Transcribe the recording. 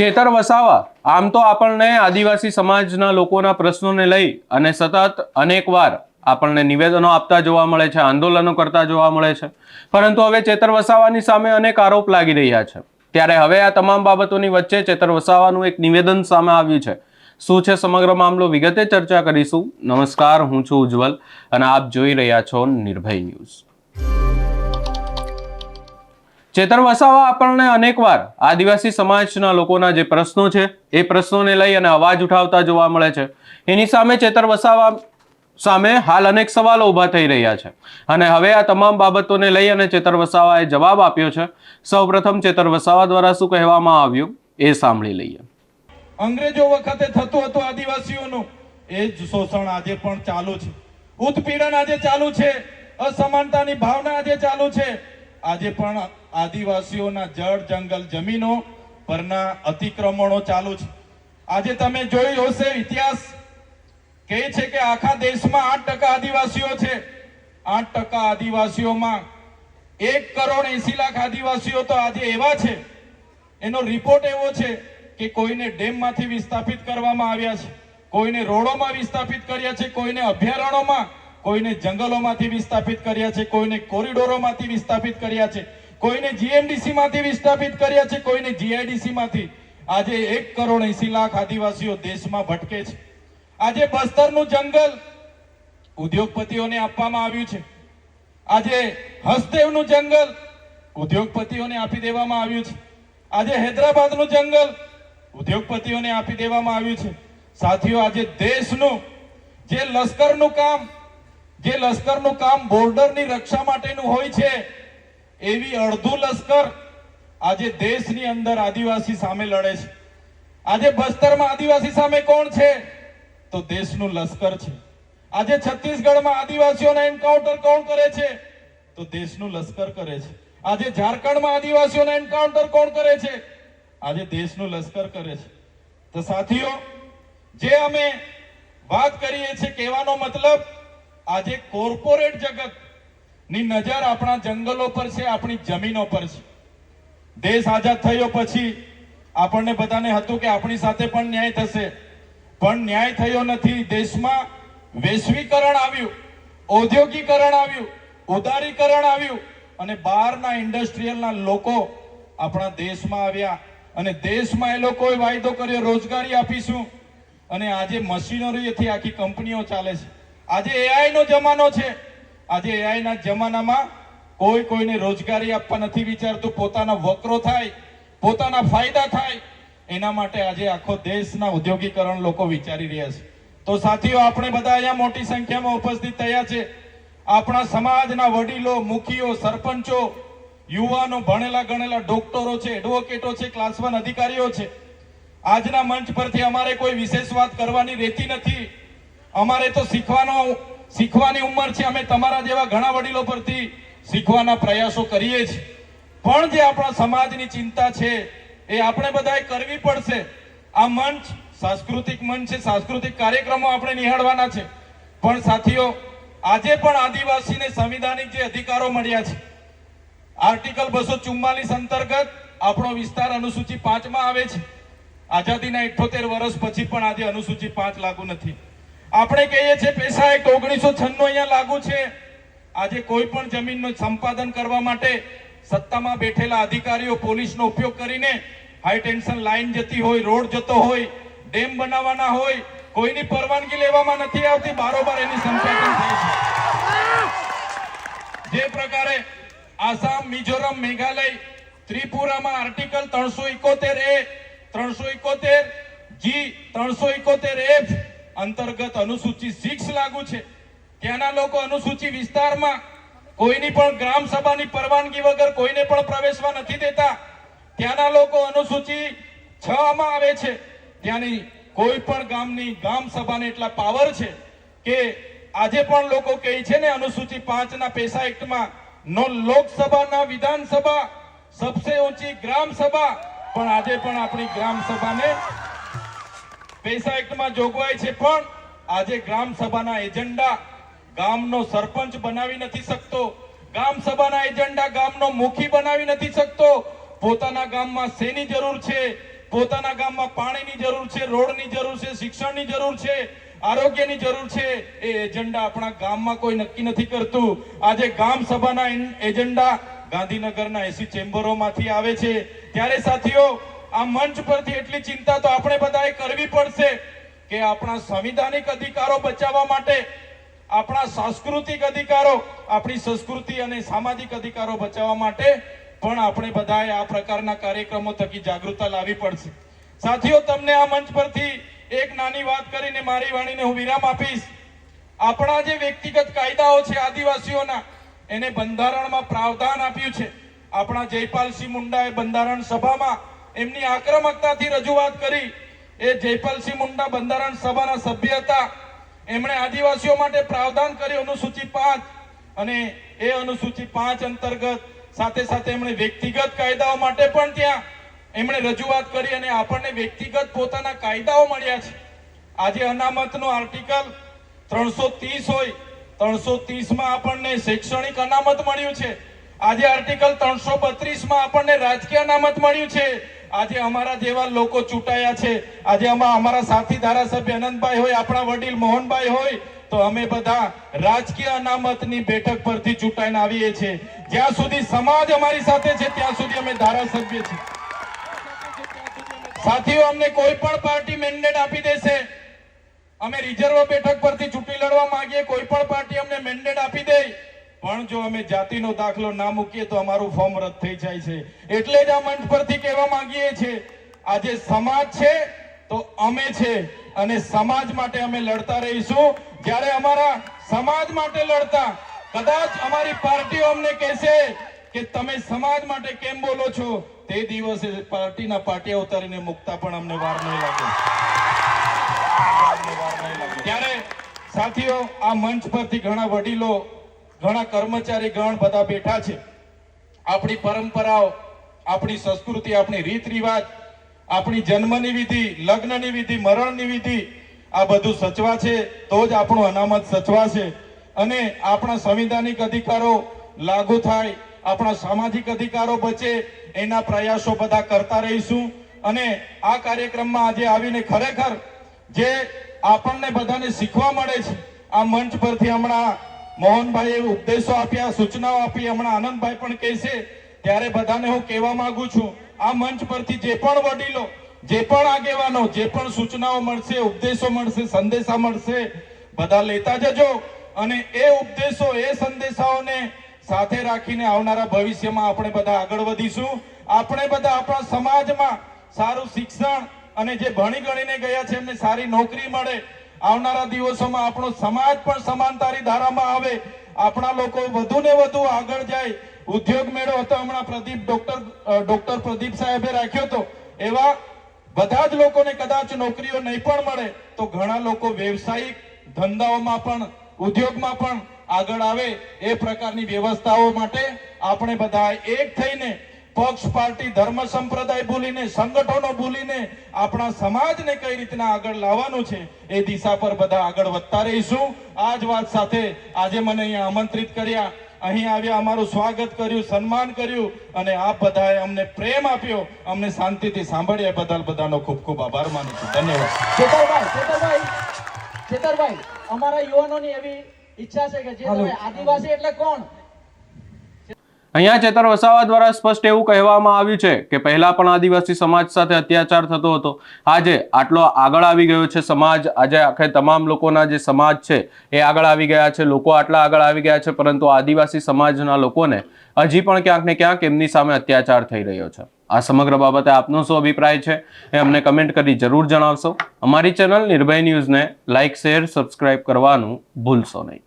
ચેતર વસાવા. આમ તો આપણને આદિવાસી સમાજના લોકોના પ્રશ્નોને લઈ અને સતત અનેકવાર આપણને નિવેદનો આપતા જોવા મળે છે, આંદોલનો કરતા જોવા મળે છે. પરંતુ હવે ચેતર વસાવાની સામે અનેક આરોપ લાગી રહ્યા છે. ત્યારે હવે આ તમામ બાબતોની વચ્ચે ચેતર વસાવાનું એક નિવેદન સામે આવ્યું છે. શું છે સમગ્ર મામલો? વિગતે ચર્ચા કરીશું. નમસ્કાર, હું છું ઉજ્જવલ અને આપ જોઈ રહ્યા છો નિર્ભય ન્યૂઝ. ચેતર વસાવા આપણને અનેકવાર આદિવાસી સમાજના લોકોના જે પ્રશ્નો છે, એ પ્રશ્નોને લઈ અને અવાજ ઉઠાવતા જોવા મળે છે. એની સામે ચેતર વસાવા સામે હાલ અનેક સવાલો ઊભા થઈ રહ્યા છે. અને હવે આ તમામ બાબતોને લઈ અને ચેતર વસાવાએ જવાબ આપ્યો છે. સૌપ્રથમ ચેતર વસાવા દ્વારા શું કહેવામાં આવ્યું, એ સાંભળી લઈએ. અંગ્રેજો વખતે થતું હતું આદિવાસીઓનું. એ જ શોષણ આજે પણ ચાલુ છે. ઉત્પીડન આજે ચાલુ છે. અસમાનતાની ભાવના આજે ચાલુ છે. આજે પણ આદિવાસીઓના જળ જંગલ જમીનો પરના અતિક્રમણો ચાલુ છે. આજે તમે જોયું હશે ઇતિહાસ. કહે છે કે આખા દેશમાં આઠ ટકા આદિવાસીઓ છે. આઠ ટકા આદિવાસીઓમાં એક કરોડ એસી લાખ આદિવાસીઓ તો આજે એવા છે. એનો રિપોર્ટ એવો છે કે કોઈને ડેમમાંથી વિસ્થાપિત કરવામાં આવ્યા છે. કોઈને રોડોમાં વિસ્થાપિત કર્યા છે. કોઈને અભયારણ્યોમાં કોઈને જંગલોમાંથી વિસ્થાપિત કર્યા છે, કોઈને કોરિડોરોમાંથી વિસ્થાપિત કર્યા છે, કોઈને જીએમડીસી માંથી વિસ્થાપિત કર્યા છે, કોઈને જીઆઈડીસી માંથી આજે એક કરોડ એસી લાખ આદિવાસીઓ દેશમાં ભટકે છે. આજે બસ્તરનું જંગલ ઉદ્યોગપતિઓને આપવામાં આવ્યું છે. આજે હસદેવનું જંગલ ઉદ્યોગપતિઓને આપી દેવામાં આવ્યું છે. આજે હૈદરાબાદનું જંગલ ઉદ્યોગપતિઓને આપી દેવામાં આવ્યું છે. સાથીઓ, આજે દેશનું જે લશ્કરનું કામ જે લશ્કરનું કામ બોર્ડરની રક્ષા માટેનું હોય છે, એવી અડધું લશ્કર આજે દેશની અંદર આદિવાસી સામે લડે છે. આજે બસ્તરમાં આદિવાસી સામે કોણ છે? તો દેશનું લશ્કર છે. આજે છત્તીસગઢમાં આદિવાસીઓના એન્કાઉન્ટર કોણ કરે છે? તો દેશનું લશ્કર કરે છે. આજે ઝારખંડમાં આદિવાસીઓના એન્કાઉન્ટર કોણ કરે છે? આજે દેશનું લશ્કર કરે છે. તો સાથીઓ, જે અમે વાત કરીએ છીએ કહેવાનો મતલબ આજે કોર્પોરેટ જગતની નજર આપણા જંગલો પર છે, આપણી જમીનો પર છે. દેશ આઝાદ થયો પછી આપણને બધાને હતું કે આપણી સાથે પણ ન્યાય થશે. પણ ન્યાય થયો નથી. દેશમાં વૈશ્વિકરણ આવ્યું, ઔદ્યોગિકરણ આવ્યું, ઉદારીકરણ આવ્યું અને બહારના ઇન્ડસ્ટ્રીયલના લોકો આપણા દેશમાં આવ્યા અને દેશમાં એ લોકોએ વાયદો કર્યો, રોજગારી આપીશું અને આજે મશીનરીથી આખી કંપનીઓ ચાલે છે. આજે એઆઈ નો જમાનો છે. આજે એઆઈ ના જમાનામાં કોઈ કોઈને રોજગારી આપવા નથી વિચારતું. પોતાના વકરો થાય, પોતાના ફાયદા થાય. એના માટે આજે આખો દેશના ઉદ્યોગીકરણ લોકો વિચારી રહ્યા છે. તો સાથીઓ, આપણે બધા અહીંયા મોટી સંખ્યામાં ઉપસ્થિત થયા છે. આપણા સમાજના વડીલો, મુખીઓ, સરપંચો, યુવાનો, ભણેલા ગણેલા ડોક્ટરો છે, એડવોકેટો છે, ક્લાસ વન અધિકારીઓ છે. આજના મંચ પરથી અમારે કોઈ વિશેષ વાત કરવાની રહેતી નથી. અમારે તો શીખવાનો શીખવાની ઉંમર છે. અમે તમારા જેવા ઘણા વડીલો પરથી શીખવાના પ્રયાસો કરીએ છીએ પણ જે આપણા સમાજની ચિંતા છે, એ આપણે બધાએ કરવી પડશે. આ મંચ સાંસ્કૃતિક મંચ છે. સાંસ્કૃતિક કાર્યક્રમો આપણે નિહાળવાના છે. પણ સાથીઓ, આજે પણ આદિવાસીને સંવિધાનિક જે અધિકારો મળ્યા છે, આર્ટિકલ બસો ચુમ્માલીસ અંતર્ગત આપણો વિસ્તાર અનુસૂચિ પાંચમાં આવે છે. આઝાદીના ઇઠોતેર વર્ષ પછી પણ આજે અનુસૂચિ પાંચ લાગુ નથી. આપણે કહીએ છીએ પૈસા એક્ટ ઓગણીસો છન્નું અહીંયા લાગુ છે. આજે કોઈ પણ જમીનનું સંપાદન કરવા માટે સત્તામાં બેઠેલા અધિકારીઓ પોલીસનો ઉપયોગ કરીને હાઈ ટેન્શન લાઈન જતી હોય, રોડ જતો હોય, ડેમ બનાવવાના હોય, કોઈની પરવાનગી લેવામાં નથી આવતી, બારોબાર એની સંપાદન થાય છે. જે પ્રકારે આસામ, મિઝોરમ, મેઘાલય, ત્રિપુરામાં આર્ટિકલ ત્રણસો ઇકોતેર એ, ત્રણસો ઇકોતેર જી, ત્રણસો ઇકોતેર એફ અંતર્ગત અનુસૂચિ સિક્સ લાગુ છે. ત્યાંના લોકો અનુસૂચિ વિસ્તારમાં કોઈની પણ ગ્રામ સભાની પરવાનગી વગર કોઈને પણ પ્રવેશવા નથી દેતા. ત્યાંના લોકો અનુસૂચિ છ માં આવે છે. ત્યાંની કોઈ પણ ગામની ગામ સભાને એટલા પાવર છે કે આજે પણ લોકો કહે છે ને અનુસૂચિ પાંચ ના પૈસા એક્ટમાં, નો લોકસભાના વિધાનસભા, સબસે ઊંચી ગ્રામ સભા. પણ આજે પણ આપણી ગ્રામ સભાને પૈસા એક્ટમાં જોગવાઈ છે, પણ આજે ગ્રામ સભાના એજન્ડા ગામનો સરપંચ બનાવી નથી શકતો. ગામ સભાના એજન્ડા ગામનો મુખી બનાવી નથી શકતો. પોતાના ગામમાં શેની જરૂર છે? પોતાના ગામમાં પાણીની જરૂર છે, રોડની જરૂર છે, શિક્ષણની જરૂર છે, આરોગ્યની જરૂર છે? એ એજન્ડા આપણા ગામમાં કોઈ નક્કી નથી કરતું. આજે ગામ સભાના એજન્ડા ગાંધીનગરના એસી ચેમ્બરોમાંથી આવે છે. ત્યારે સાથીઓ આ મંચ પરથી એટલી ચિંતા તો આપણે બધાએ કરવી પડશે કે આપણા સંવિધાનિક અધિકારો બચાવવા માટે, આપણા સાંસ્કૃતિક અધિકારો, આપણી સંસ્કૃતિ અને સામાજિક અધિકારો બચાવવા માટે પણ આપણે બધાએ આ પ્રકારના કાર્યક્રમો થકી જાગૃતતા લાવવી પડશે. સાથીઓ, તમને આ મંચ પરથી એક નાની વાત કરીને મારી વાણીને હું વિરામ આપીશ. આપણા જે વ્યક્તિગત કાયદાઓ છે આદિવાસીઓના, એને બંધારણમાં પ્રાવધાન આપ્યું છે. આપણા જયપાલસિંહ મુંડાએ બંધારણ સભામાં એમની આક્રમકતાથી રજૂઆત કરી. એ જયપાલસિંહ મુંડા બંધારણ સભાના સભ્ય હતા. એમણે આદિવાસીઓ માટે પ્રાવધાન કર્યું અનુસૂચિ પાંચ અને એ અનુસૂચિ પાંચ અંતર્ગત સાથે સાથે એમણે વ્યક્તિગત કાયદાઓ માટે પણ ત્યાં એમણે રજૂઆત કરી અને આપણને વ્યક્તિગત પોતાના કાયદાઓ મળ્યા છે. આજે અનામતનો આર્ટિકલ ત્રણસો ત્રીસ હોય, ત્રણસો ત્રીસમાં આપણને શૈક્ષણિક અનામત મળ્યું છે. આજે આર્ટિકલ ત્રણસો બત્રીસમાં આપણને રાજકીય અનામત મળ્યું છે. આજે અમારા જેવા લોકો ચૂંટાયા છે. આજે આમાં અમારા સાથી ધારાસભ્ય અનંતભાઈ હોય, આપણા વડીલ મોહનભાઈ હોય, તો અમે બધા રાજકીય અનામતની બેઠક પરથી ચૂંટાઈને આવીએ છીએ. જ્યાં સુધી સમાજ અમારી સાથે છે, ત્યાં સુધી અમે ધારાસભ્ય છીએ. સાથીઓ, અમને કોઈ પણ પાર્ટી મેન્ડેટ આપી દેશે. અમે રિઝર્વ બેઠક પરથી ચૂંટણી લડવા માંગીએ, કોઈ પણ પાર્ટી અમને મેન્ડેટ આપી દે. પણ જો અમે જાતિનો દાખલો ના મૂકીએ તો અમારું ફોર્મ રદ થઈ જાય છે. એટલે જ આ મંચ પરથી કહેવા માંગીએ છીએ, આજે સમાજ છે તો અમે છે અને સમાજ માટે અમે લડતા રહીશું. જ્યારે અમારા સમાજ માટે લડતા, કદાચ અમારી પાર્ટીઓ અમને કહેશે કે તમે સમાજ માટે કેમ બોલો છો? તે દિવસે પાર્ટીના પાટિયા ઉતારીને મુકતા પણ અમને વાર નહીં લાગે. ત્યારે સાથીઓ, આ મંચ પરથી ઘણા વડીલો ઘણા કર્મચારી ગણ બધા બેઠા છે. આપણી પરંપરાઓ, આપણી સંસ્કૃતિ, આપણી રીત રિવાજ આપણી જન્મની વિધિ, લગ્નની વિધિ, મરણની વિધિ, આ બધું સચવા છે, તો જ આપણું અનામત સચવાશે અને આપણા સંવિધાનિક અધિકારો લાગુ થાય, આપણા સામાજિક અધિકારો બચે, એના પ્રયાસો બધા કરતા રહીશું. અને આ કાર્યક્રમમાં આજે આવીને ખરેખર જે આપણને બધાને શીખવા મળે છે, આ મંચ પરથી હમણાં મોહનભાઈએ ઉપદેશો આપ્યા, સૂચનાઓ આપી. હમણાં આનંદભાઈ પણ કહેશે ત્યારે બધાને હું કહેવા માંગુ છું, આ મંચ પરથી જે પણ વડીલો, જે પણ આગેવાનો, જે પણ સૂચનાઓ મળશે, ઉપદેશો મળશે, સંદેશા મળશે, બધા લેતા જજો. અને એ ઉપદેશો, એ સંદેશાઓને સાથે રાખીને આવનારા ભવિષ્યમાં આપણે બધા આગળ વધીશું. આપણે બધા આપણા સમાજમાં સારું શિક્ષણ અને જે ભણી ગણીને ગયા છે, એમને સારી નોકરી મળે. આવનારા દિવસોમાં આપણો સમાજ પણ સમાનતારી ધારામાં આવે, આપણા લોકો વધુ ને વધુ આગળ જાય. ઉદ્યોગ મેળો હતો હમણાં પ્રદીપ ડોક્ટર ડોક્ટર પ્રદીપ સાહેબે રાખ્યો હતો. એવા બધા જ લોકોને કદાચ નોકરીઓ નહીં પણ મળે, તો ઘણા લોકો વ્યવસાયિક ધંધાઓમાં પણ, ઉદ્યોગમાં પણ આગળ આવે. એ પ્રકારની વ્યવસ્થાઓ માટે આપણે બધા એક થઈને પક્ષ પાર્ટી ધર્મ સંપ્રદાય ભૂલીને સંગઠનો ભૂલીને આપણા સમાજને કઈ રીતના આગળ લાવવાનું છે એ દિશા પર બધા આગળ વધતા રહીશું. આ જ વાત સાથે આજે મને અહીંયા આમંત્રિત કર્યા. અહીં આવ્યા અમારું સ્વાગત કર્યું સન્માન કર્યું અને આપ બધાએ અમને પ્રેમ આપ્યો. અમને શાંતિથી સાંભળ્યા બધા બદલ બધાનો ખૂબ ખૂબ આભાર માનું છું. ધન્યવાદ. ચેતરભાઈ ચેતરભાઈ ચેતરભાઈ અમારા યુવાનોની એવી ઈચ્છા છે કે જે તમે આદિવાસી એટલે કોણ? અહીંયા ચેતર વસાવા દ્વારા સ્પષ્ટ એવું કહેવામાં આવ્યું છે કે પહેલા પણ આદિવાસી સમાજ સાથે અત્યાચાર થતો હતો. આજે આટલો આગળ આવી ગયો છે સમાજ. આજે આખે તમામ લોકોના જે સમાજ છે એ આગળ આવી ગયા છે. લોકો આટલા આગળ આવી ગયા છે, પરંતુ આદિવાસી સમાજના લોકોને હજી પણ ક્યાંક ને ક્યાંક એમની સામે અત્યાચાર થઈ રહ્યો છે. આ સમગ્ર બાબતે આપનો શું અભિપ્રાય છે એ અમને કમેન્ટ કરી જરૂર જણાવશો. અમારી ચેનલ નિર્ભય ન્યૂઝને લાઇક શેર, સબસ્ક્રાઇબ કરવાનું ભૂલશો નહીં.